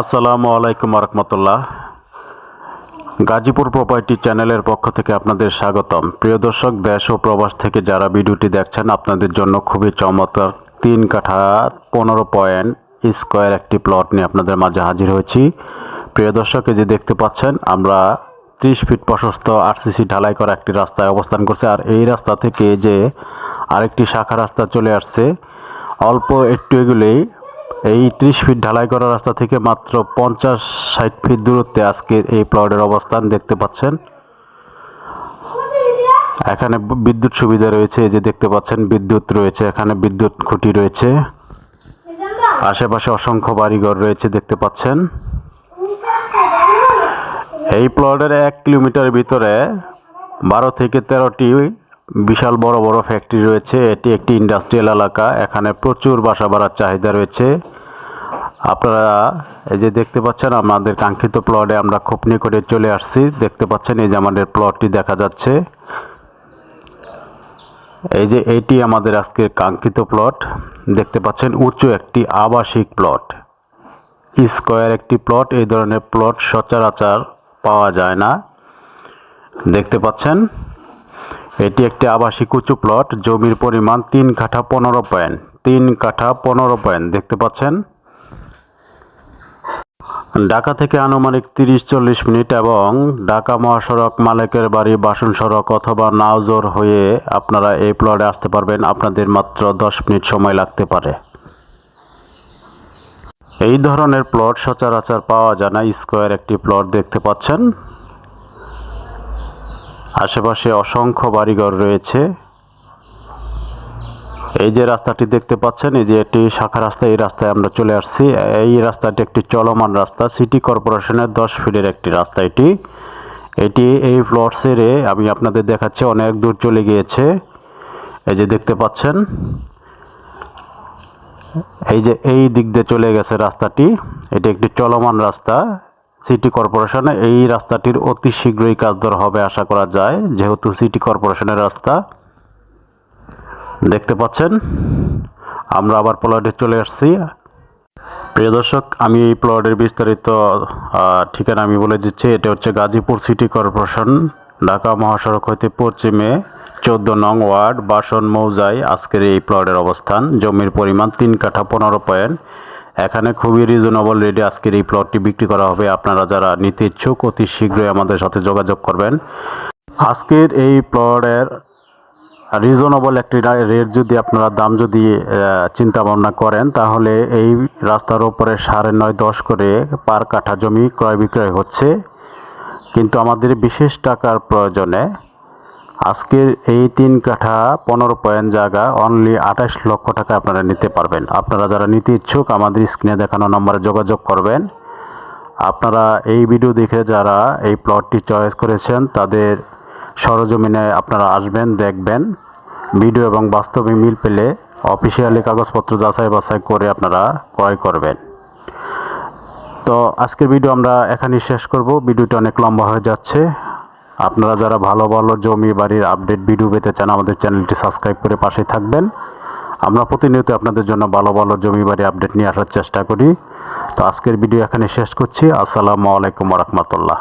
আসসালামু আলাইকুম রহমতুল্লাহ গাজীপুর প্রপার্টি চ্যানেলের পক্ষ থেকে আপনাদের স্বাগতম। প্রিয় দর্শক, দেশ ও প্রবাস থেকে যারা ভিডিওটি দেখছেন, আপনাদের জন্য খুবই চমৎকার তিন কাঠা পনেরো পয়েন্ট স্কোয়ার একটি প্লট নিয়ে আপনাদের মাঝে হাজির হয়েছি। প্রিয় দর্শক যে দেখতে পাচ্ছেন, আমরা ত্রিশ ফিট প্রশস্ত আরসিসি ঢালাই করা একটি রাস্তায় অবস্থান করছে। আর এই রাস্তা থেকে যে আরেকটি শাখা রাস্তা চলে আসছে, অল্প একটু এগুলেই এই ত্রিশ ফিট ঢালাই করা রাস্তা থেকে মাত্র পঞ্চাশ ষাট ফিট দূরত্বে আজকের এই প্লটের অবস্থান দেখতে পাচ্ছেন। এখানে বিদ্যুৎ সুবিধা রয়েছে, এই যে দেখতে পাচ্ছেন বিদ্যুৎ রয়েছে, এখানে বিদ্যুৎ খুঁটি রয়েছে। আশেপাশে অসংখ্য বাড়িঘর রয়েছে দেখতে পাচ্ছেন। এই প্লটের এক কিলোমিটার ভিতরে বারো থেকে তেরোটি বিশাল বড় বড় ফ্যাক্টরি রয়েছে। এটি একটি ইন্ডাস্ট্রিয়াল এলাকা। এখানে প্রচুর বাসা বাড়ার চাহিদা রয়েছে। আপনারা এই যে দেখতে পাচ্ছেন, আমাদের কাঙ্ক্ষিত প্লটে আমরা খুব নিকটে চলে আসছি। দেখতে পাচ্ছেন, এই যে আমাদের প্লটটি দেখা যাচ্ছে। এই যে এটি আমাদের আজকের কাঙ্ক্ষিত প্লট দেখতে পাচ্ছেন, উঁচু একটি আবাসিক প্লট স্কোয়ার একটি প্লট এই ধরনের প্লট সচরাচর পাওয়া যায় না। দেখতে পাচ্ছেন এটি একটি আবাসিক উঁচু প্লট, জমির পরিমাণ তিন কাঠা পনেরো পয়েন্ট। তিন কাঠা পনেরো পয়েন্ট, দেখতে পাচ্ছেন? ঢাকা থেকে আনুমানিক তিরিশ চল্লিশ মিনিট এবং ঢাকা মহাসড়ক মালেকের বাড়ি বাসন সড়ক অথবা নাওজোর হয়ে আপনারা এই প্লটে আসতে পারবেন। আপনাদের মাত্র দশ মিনিট সময় লাগতে পারে। এই ধরনের প্লট সচরাচর পাওয়া যায় না। স্কোয়ার একটি প্লট দেখতে পাচ্ছেন। আশেপাশে অসংখ্য বাড়িঘর রয়েছে। এই যে রাস্তাটি দেখতে পাচ্ছেন, এই যে একটি শাখা রাস্তা, এই রাস্তায় আমরা চলে আসছি। এই রাস্তাটি একটি চলমান রাস্তা, সিটি কর্পোরেশনের দশ ফিটের একটি রাস্তা এটি। এটি এই প্লট সেরে আমি আপনাদের দেখাচ্ছি, অনেক দূর চলে গিয়েছে। এই যে দেখতে পাচ্ছেন, এই যে এই দিক দিয়ে চলে গেছে রাস্তাটি। এটি একটি চলমান রাস্তা। সিটি কর্পোরেশনে এই রাস্তাটির অতি শীঘ্রই কাজ ধরা হবে আশা করা যায়, যেহেতু সিটি কর্পোরেশনের রাস্তা। দেখতে পাচ্ছেন? আমরা আবার প্লটে চলে আসছি। প্রিয় দর্শক, আমি এই প্লটের বিস্তারিত ঠিকানা আমি বলে দিচ্ছি। এটা হচ্ছে গাজীপুর সিটি কর্পোরেশন, ঢাকা মহাসড়ক হইতে পশ্চিমে চোদ্দ নং ওয়ার্ড, বাসন মৌজায় আজকের এই প্লটের অবস্থান। জমির পরিমাণ তিন কাঠা পনেরো পয়েন্ট। এখানে খুবই রিজনেবল রেটে আজকের এই প্লটটি বিক্রি করা হবে। আপনারা যারা নিতে ইচ্ছুক, অতি শীঘ্রই আমাদের সাথে যোগাযোগ করবেন। আজকের এই প্লটের রিজনেবল একটি রেট যদি আপনারা দাম যদি চিন্তা ভাবনা করেন, তাহলে এই রাস্তার ওপরে সাড়ে নয় দশ করে পার কাঠা জমি ক্রয় বিক্রয় হচ্ছে। কিন্তু আমাদের বিশেষ টাকার প্রয়োজনে আজকের এই তিন কাঠা পনেরো পয়েন্ট জায়গা অনলি আঠাশ লক্ষ টাকা আপনারা নিতে পারবেন। আপনারা যারা নিতে ইচ্ছুক, আমাদের স্ক্রিনে দেখানো নম্বরে যোগাযোগ করবেন। আপনারা এই ভিডিও দেখে যারা এই প্লটটি চয়েস করেছেন, তাদের সরজমিনে আপনারা আসবেন, দেখবেন। ভিডিও এবং বাস্তবে মিল পেলে অফিসিয়ালি কাগজপত্র যাচাই বাছাই করে আপনারা ক্রয় করবেন। তো আজকের ভিডিও আমরা এখানেই শেষ করব। ভিডিওটা অনেক লম্বা হয়ে যাচ্ছে। আপনারা যারা ভালো ভালো জমি বাড়ির আপডেট ভিডিও পেতে চান, আমাদের চ্যানেলটি সাবস্ক্রাইব করে পাশে থাকবেন। আমরা প্রতিনিয়ত আপনাদের জন্য ভালো ভালো জমি বাড়ি আপডেট নিয়ে আসার চেষ্টা করি। তো আজকের ভিডিও এখানে শেষ করছি। আসসালামু আলাইকুম রহমতুল্লাহ।